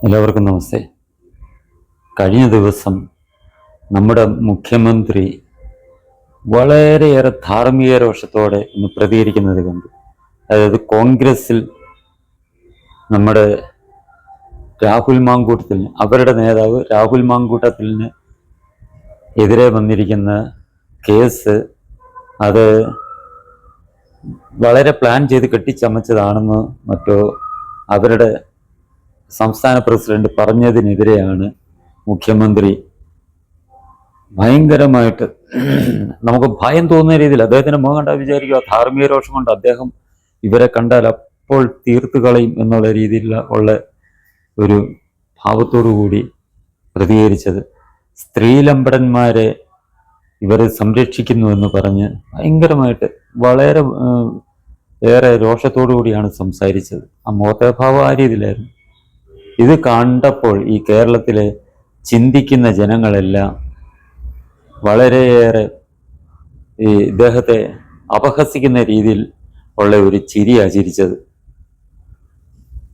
എല്ലാവർക്കും നമസ്തേ. കഴിഞ്ഞ ദിവസം നമ്മുടെ മുഖ്യമന്ത്രി വളരെയേറെ ധാർമ്മിക രോഷത്തോടെ ഇന്ന് പ്രതികരിക്കുന്നത് കണ്ടു. അതായത് കോൺഗ്രസിൽ നമ്മുടെ രാഹുൽ മാങ്കൂട്ടത്തിന് അവരുടെ നേതാവ് രാഹുൽ മാങ്കൂട്ടത്തിന് എതിരെ വന്നിരിക്കുന്ന കേസ് അത് വളരെ പ്ലാൻ ചെയ്ത് കെട്ടിച്ചമച്ചതാണെന്ന് മറ്റോ അവരുടെ സംസ്ഥാന പ്രസിഡന്റ് പറഞ്ഞതിനെതിരെയാണ് മുഖ്യമന്ത്രി ഭയങ്കരമായിട്ട് നമുക്ക് ഭയം തോന്നുന്ന രീതിയിൽ അദ്ദേഹത്തിന്റെ മുഖം കണ്ടാൽ വിചാരിക്കുക. ധാർമ്മിക രോഷം കൊണ്ട് അദ്ദേഹം ഇവരെ കണ്ടാൽ അപ്പോൾ തീർത്തു കളയും എന്നുള്ള രീതിയിൽ ഉള്ള ഒരു ഭാവത്തോടു കൂടി പ്രതികരിച്ചത്. സ്ത്രീലമ്പടന്മാരെ ഇവർ സംരക്ഷിക്കുന്നു എന്ന് പറഞ്ഞ് ഭയങ്കരമായിട്ട് വളരെ ഏറെ രോഷത്തോടു കൂടിയാണ് സംസാരിച്ചത്. ആ മുഖത്തെ ഭാവം ആ രീതിയിലായിരുന്നു. ഇത് കണ്ടപ്പോൾ ഈ കേരളത്തിലെ ചിന്തിക്കുന്ന ജനങ്ങളെല്ലാം വളരെയേറെ ഈ ഇദ്ദേഹത്തെ അപഹസിക്കുന്ന രീതിയിൽ ഉള്ള ഒരു ചിരി ആചരിച്ചത്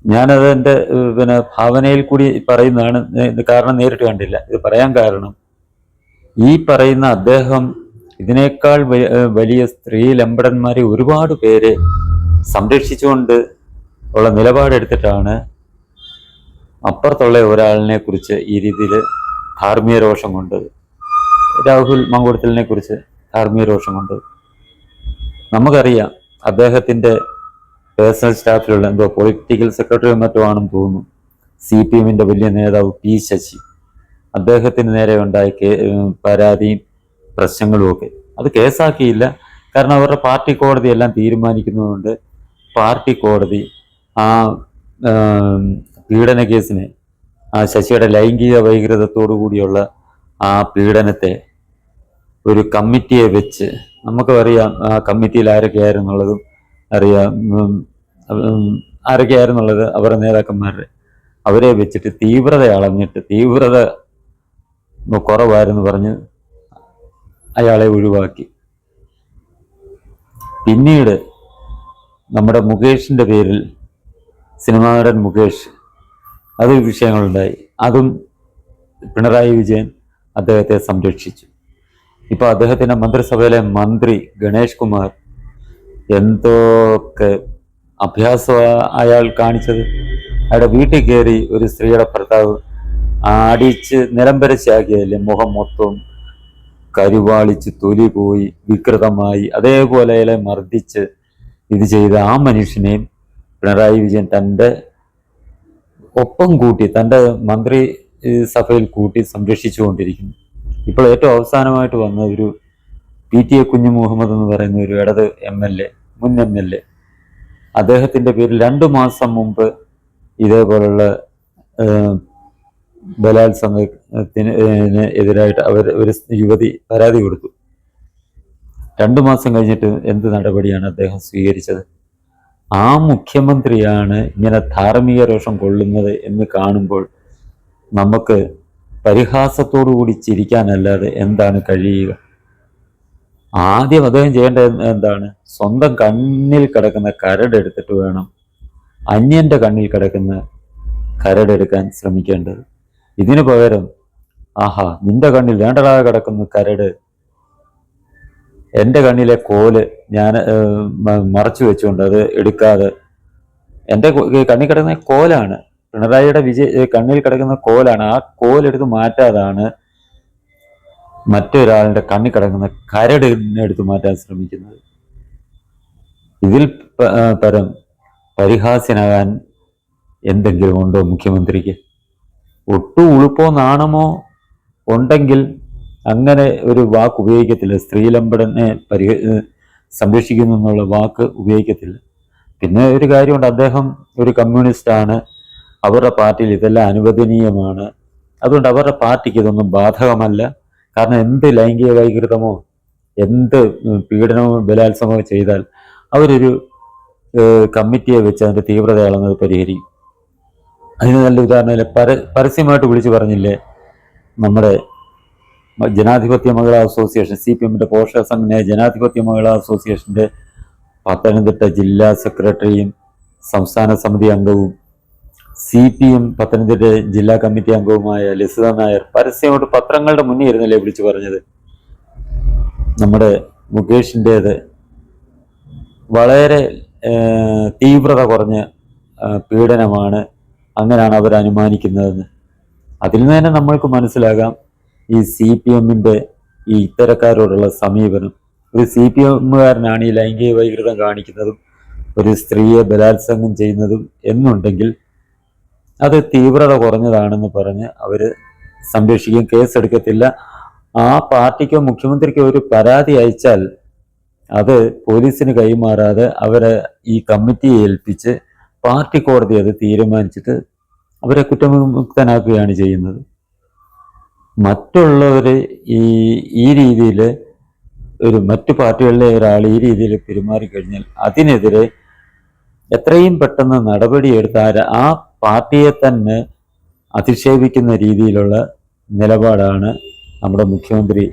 ഞാനത് എന്റെ പിന്നെ ഭാവനയിൽ കൂടി പറയുന്നതാണ് കാരണം നേരിട്ട് കണ്ടില്ല. ഇത് പറയാൻ കാരണം ഈ പറയുന്ന അദ്ദേഹം ഇതിനേക്കാൾ വലിയ സ്ത്രീ ലംബടന്മാരെ ഒരുപാട് പേരെ സംരക്ഷിച്ചുകൊണ്ട് ഉള്ള നിലപാടെടുത്തിട്ടാണ് അപ്പുറത്തുള്ള ഒരാളിനെ കുറിച്ച് ഈ രീതിയിൽ ധാർമ്മിക രോഷം കൊണ്ട് രാഹുൽ മങ്കുടത്തിലിനെ കുറിച്ച് ധാർമ്മിക രോഷം കൊണ്ട് നമുക്കറിയാം അദ്ദേഹത്തിന്റെ പേഴ്സണൽ സ്റ്റാഫിലുള്ള എന്തോ പൊളിറ്റിക്കൽ സെക്രട്ടറി മറ്റോ ആണെന്ന് തോന്നുന്നു. സി പി എമ്മിന്റെ വലിയ നേതാവ് പി ശശി. അദ്ദേഹത്തിന് നേരെ ഉണ്ടായ പരാതിയും പ്രശ്നങ്ങളും ഒക്കെ. അത് കേസാക്കിയില്ല. കാരണം അവരുടെ പാർട്ടി കോടതി എല്ലാം തീരുമാനിക്കുന്നതുകൊണ്ട് പാർട്ടി കോടതി ആം, പീഡന കേസിനെ ആ ശശിയുടെ ലൈംഗിക വൈകൃതത്തോടു കൂടിയുള്ള ആ പീഡനത്തെ ഒരു കമ്മിറ്റിയെ വെച്ച് നമുക്ക് അറിയാം ആ കമ്മിറ്റിയിൽ ആരൊക്കെയായിരുന്നുള്ളതും അറിയാം ആരൊക്കെയായിരുന്നുള്ളത് അവരുടെ നേതാക്കന്മാരുടെ. അവരെ വെച്ചിട്ട് തീവ്രത അളഞ്ഞിട്ട് തീവ്രത കുറവായിരുന്നു പറഞ്ഞ് അയാളെ ഒഴിവാക്കി. പിന്നീട് നമ്മുടെ മുകേഷിന്റെ പേരിൽ സിനിമാ നടൻ മുകേഷ് അത് വിഷയങ്ങളുണ്ടായി. അതും പിണറായി വിജയൻ അദ്ദേഹത്തെ സംരക്ഷിച്ചു. ഇപ്പോൾ അദ്ദേഹത്തിന്റെ മന്ത്രിസഭയിലെ മന്ത്രി ഗണേഷ് കുമാർ എന്തൊക്കെ അഭ്യാസം അയാൾ കാണിച്ചത്? അയാളുടെ വീട്ടിൽ കയറി ഒരു സ്ത്രീയുടെ ഭർത്താവ് അടിച്ച് നിലംപരച്ചാക്കിയതല്ലേ മുഖം മൊത്തം കരുവാളിച്ച് തൊലി പോയി വികൃതമായി അതേപോലെ മർദ്ദിച്ച് ഇത് ചെയ്ത ആ മനുഷ്യനെയും പിണറായി വിജയൻ തന്റെ ഒപ്പം കൂട്ടി തന്റെ മന്ത്രി സഭയിൽ കൂട്ടി സംരക്ഷിച്ചുകൊണ്ടിരിക്കുന്നു. ഇപ്പോൾ ഏറ്റവും അവസാനമായിട്ട് വന്ന ഒരു പി ടി എ കുഞ്ഞു മുഹമ്മദ് എന്ന് പറയുന്ന ഒരു ഇടത് എം എൽ എ മുൻ എം എൽ എ. അദ്ദേഹത്തിന്റെ പേരിൽ രണ്ടു മാസം മുമ്പ് ഇതേപോലുള്ള ബലാത്സംഗത്തിന് എതിരായിട്ട് അവർ ഒരു യുവതി പരാതി കൊടുത്തു. രണ്ടു മാസം കഴിഞ്ഞിട്ട് എന്ത് നടപടിയാണ് അദ്ദേഹം സ്വീകരിച്ചത്? ആ മുഖ്യമന്ത്രിയാണ് ഇങ്ങനെ ധാർമ്മിക രോഷം കൊള്ളുന്നത് എന്ന് കാണുമ്പോൾ നമുക്ക് പരിഹാസത്തോടു കൂടി ചിരിക്കാനല്ലാതെ എന്താണ് കഴിയുക? ആദ്യം അദ്ദേഹം ചെയ്യേണ്ടത് എന്താണ്? സ്വന്തം കണ്ണിൽ കിടക്കുന്ന കരടെടുത്തിട്ട് വേണം അന്യന്റെ കണ്ണിൽ കിടക്കുന്ന കരടെടുക്കാൻ ശ്രമിക്കേണ്ടത്. ഇതിനു പകരം ആഹാ നിന്റെ കണ്ണിൽ വേണ്ടടാ കിടക്കുന്ന കരട് എന്റെ കണ്ണിലെ കോൽ ഞാൻ മറച്ചു വെച്ചുകൊണ്ട് അത് എടുക്കാതെ എന്റെ കണ്ണിൽ കിടക്കുന്ന കോലാണ് പിണറായിയുടെ വിജയ കണ്ണിൽ കിടക്കുന്ന കോലാണ് ആ കോലെടുത്ത് മാറ്റാതാണ് മറ്റൊരാളുടെ കണ്ണിൽ കിടക്കുന്ന കരട് എടുത്ത് മാറ്റാൻ ശ്രമിക്കുന്നത്. ഇതിൽ പരം പരിഹാസ്യനാകാൻ എന്തെങ്കിലും ഉണ്ടോ മുഖ്യമന്ത്രിക്ക്? ഒട്ടും ഉളുപ്പോ നാണമോ ഉണ്ടെങ്കിൽ അങ്ങനെ ഒരു വാക്ക് ഉപയോഗിക്കത്തില്ല. സ്ത്രീലമ്പടനെ ഏഹ് സംരക്ഷിക്കുന്നു എന്നുള്ള വാക്ക് ഉപയോഗിക്കത്തില്ല. പിന്നെ ഒരു കാര്യമുണ്ട്. അദ്ദേഹം ഒരു കമ്മ്യൂണിസ്റ്റാണ്. അവരുടെ പാർട്ടിയിൽ ഇതെല്ലാം അനുവദനീയമാണ്. അതുകൊണ്ട് അവരുടെ പാർട്ടിക്ക് ഇതൊന്നും ബാധകമല്ല. കാരണം എന്ത് ലൈംഗിക വൈകൃതമോ എന്ത് പീഡനമോ ബലാത്സംഗമോ ചെയ്താൽ അവരൊരു കമ്മിറ്റിയെ വെച്ച് അതിന്റെ തീവ്രത അളന്നത് പരിഹരിക്കും. അതിന് നല്ല ഉദാഹരണം പര പരസ്യമായിട്ട് വിളിച്ചു പറഞ്ഞില്ലേ നമ്മുടെ ജനാധിപത്യ മഹിളാ അസോസിയേഷൻ സി പി എമ്മിന്റെ പോഷക സംഘടനയായ ജനാധിപത്യ മഹിളാ അസോസിയേഷന്റെ പത്തനംതിട്ട ജില്ലാ സെക്രട്ടറിയും സംസ്ഥാന സമിതി അംഗവും സി പി എം പത്തനംതിട്ട ജില്ലാ കമ്മിറ്റി അംഗവുമായ ലസിത നായർ പരസ്യമായിട്ട് പത്രങ്ങളുടെ മുന്നിൽ ഇരുന്നല്ലേ വിളിച്ചു പറഞ്ഞത്. നമ്മുടെ മുകേഷിന്റേത് വളരെ തീവ്രത കുറഞ്ഞ പീഡനമാണ് അങ്ങനെയാണ് അവർ അനുമാനിക്കുന്നതെന്ന് അതിൽ നിന്ന് തന്നെ നമ്മൾക്ക് മനസ്സിലാകാം ഈ സി പി എമ്മിന്റെ ഈ ഇത്തരക്കാരോടുള്ള സമീപനം. ഒരു സി പി എമ്മുകാരനാണ് ഈ ലൈംഗിക വൈകൃതം കാണിക്കുന്നതും ഒരു സ്ത്രീയെ ബലാത്സംഗം ചെയ്യുന്നതും എന്നുണ്ടെങ്കിൽ അത് തീവ്രത കുറഞ്ഞതാണെന്ന് പറഞ്ഞ് അവർ സംരക്ഷിക്കുകയും കേസെടുക്കത്തില്ല. ആ പാർട്ടിക്കോ മുഖ്യമന്ത്രിക്കോ ഒരു പരാതി അയച്ചാൽ അത് പോലീസിന് കൈമാറാതെ അവരെ ഈ കമ്മിറ്റിയെ ഏൽപ്പിച്ച് പാർട്ടി കോടതി അത് തീരുമാനിച്ചിട്ട് അവരെ കുറ്റമുക്തനാക്കുകയാണ് ചെയ്യുന്നത്. മറ്റുള്ളവർ ഈ ഈ രീതിയിൽ ഒരു മറ്റു പാർട്ടികളിലെ ഒരാൾ ഈ രീതിയിൽ പെരുമാറിക്കഴിഞ്ഞാൽ അതിനെതിരെ എത്രയും പെട്ടെന്ന് നടപടിയെടുത്ത് ആ ആ പാർട്ടിയെ തന്നെ അധിക്ഷേപിക്കുന്ന രീതിയിലുള്ള നിലപാടാണ് നമ്മുടെ മുഖ്യമന്ത്രി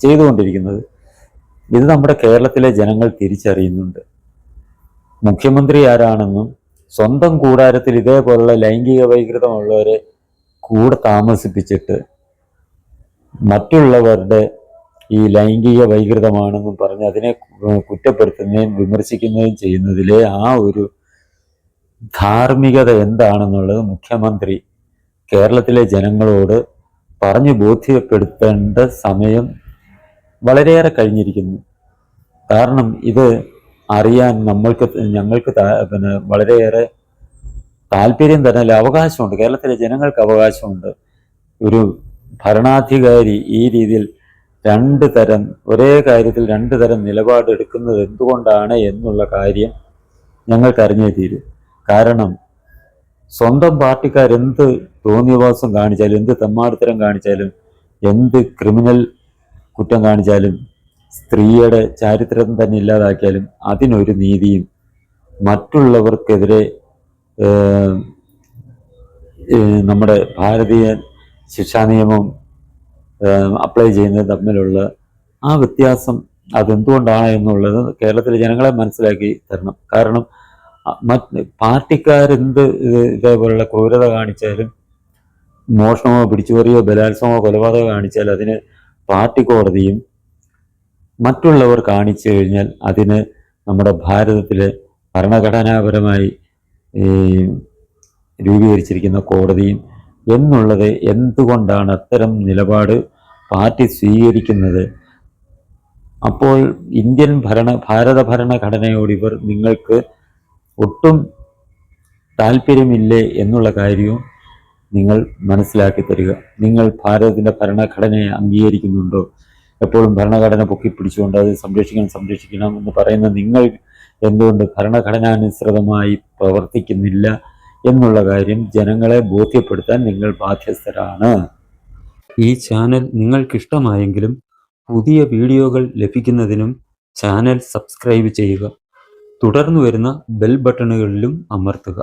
ചെയ്തുകൊണ്ടിരിക്കുന്നത്. ഇത് നമ്മുടെ കേരളത്തിലെ ജനങ്ങൾ തിരിച്ചറിയുന്നുണ്ട്. മുഖ്യമന്ത്രി ആരാണെന്നും സ്വന്തം കൂടാരത്തിൽ ഇതേപോലുള്ള ലൈംഗിക വൈകൃതമുള്ളവരെ കൂടെ താമസിപ്പിച്ചിട്ട് മറ്റുള്ളവരുടെ ഈ ലൈംഗിക വൈകൃതമാണെന്നും പറഞ്ഞ് അതിനെ കുറ്റപ്പെടുത്തുന്നതും വിമർശിക്കുന്നതും ചെയ്യുന്നതിലെ ആ ഒരു ധാർമ്മികത എന്താണെന്നുള്ളത് മുഖ്യമന്ത്രി കേരളത്തിലെ ജനങ്ങളോട് പറഞ്ഞു ബോധ്യപ്പെടുത്തേണ്ട സമയം വളരെയേറെ കഴിഞ്ഞിരിക്കുന്നു. കാരണം ഇത് അറിയാൻ നമ്മൾക്ക് ഞങ്ങൾക്ക് പിന്നെ വളരെയേറെ താല്പര്യം തന്നെ അല്ല അവകാശമുണ്ട്. കേരളത്തിലെ ജനങ്ങൾക്ക് അവകാശമുണ്ട്. ഒരു ഭരണാധികാരി ഈ രീതിയിൽ രണ്ട് തരം ഒരേ കാര്യത്തിൽ രണ്ട് തരം നിലപാട് എടുക്കുന്നത് എന്തുകൊണ്ടാണ് എന്നുള്ള കാര്യം ഞങ്ങൾക്കറിഞ്ഞേ തീരും. കാരണം സ്വന്തം പാർട്ടിക്കാർ എന്ത് തോന്നിയവാസം കാണിച്ചാലും എന്ത് തെമ്മാടിത്തരം കാണിച്ചാലും എന്ത് ക്രിമിനൽ കുറ്റം കാണിച്ചാലും സ്ത്രീയുടെ ചാരിത്രം തന്നെ ഇല്ലാതാക്കിയാലും അതിനൊരു നീതിയും മറ്റുള്ളവർക്കെതിരെ നമ്മുടെ ഭാരതീയ ശിക്ഷാ നിയമം അപ്ലൈ ചെയ്യുന്നത് തമ്മിലുള്ള ആ വ്യത്യാസം അതെന്തുകൊണ്ടാണ് എന്നുള്ളത് കേരളത്തിലെ ജനങ്ങളെ മനസ്സിലാക്കി തരണം. കാരണം മറ്റ് പാർട്ടിക്കാരെന്ത് ഇത് ഇതേപോലുള്ള ക്രൂരത കാണിച്ചാലും മോഷണമോ പിടിച്ചുപറിയോ ബലാത്സംഗമോ കൊലപാതകമോ കാണിച്ചാൽ അതിന് പാർട്ടി കോടതിയും മറ്റുള്ളവർ കാണിച്ചു കഴിഞ്ഞാൽ അതിന് നമ്മുടെ ഭാരതത്തിലെ ഭരണഘടനാപരമായി രൂപീകരിച്ചിരിക്കുന്ന കോടതിയും എന്നുള്ളത് എന്തുകൊണ്ടാണ് അത്തരം നിലപാട് പാർട്ടി സ്വീകരിക്കുന്നത്? അപ്പോൾ ഇന്ത്യൻ ഭരണ ഭാരത ഭരണഘടനയോട് ഇവർ നിങ്ങൾക്ക് ഒട്ടും താല്പര്യമില്ലേ എന്നുള്ള കാര്യവും നിങ്ങൾ മനസ്സിലാക്കി തരിക. നിങ്ങൾ ഭാരതത്തിന്റെ ഭരണഘടനയെ അംഗീകരിക്കുന്നുണ്ടോ? എപ്പോഴും ഭരണഘടന പൊക്കിപ്പിടിച്ചുകൊണ്ട് അത് സംരക്ഷിക്കണം സംരക്ഷിക്കണം എന്ന് പറയുന്ന നിങ്ങൾ എന്തുകൊണ്ട് ഭരണഘടനാനുസൃതമായി പ്രവർത്തിക്കുന്നില്ല? എന്നുള്ള കാര്യം ജനങ്ങളെ ബോധ്യപ്പെടുത്താൻ നിങ്ങൾ ബാധ്യസ്ഥരാണ്. ഈ ചാനൽ നിങ്ങൾക്കിഷ്ടമായെങ്കിലും പുതിയ വീഡിയോകൾ ലഭിക്കുന്നതിനും ചാനൽ സബ്സ്ക്രൈബ് ചെയ്യുക. തുടർന്ന് വരുന്ന ബെൽ ബട്ടണുകളിലും അമർത്തുക.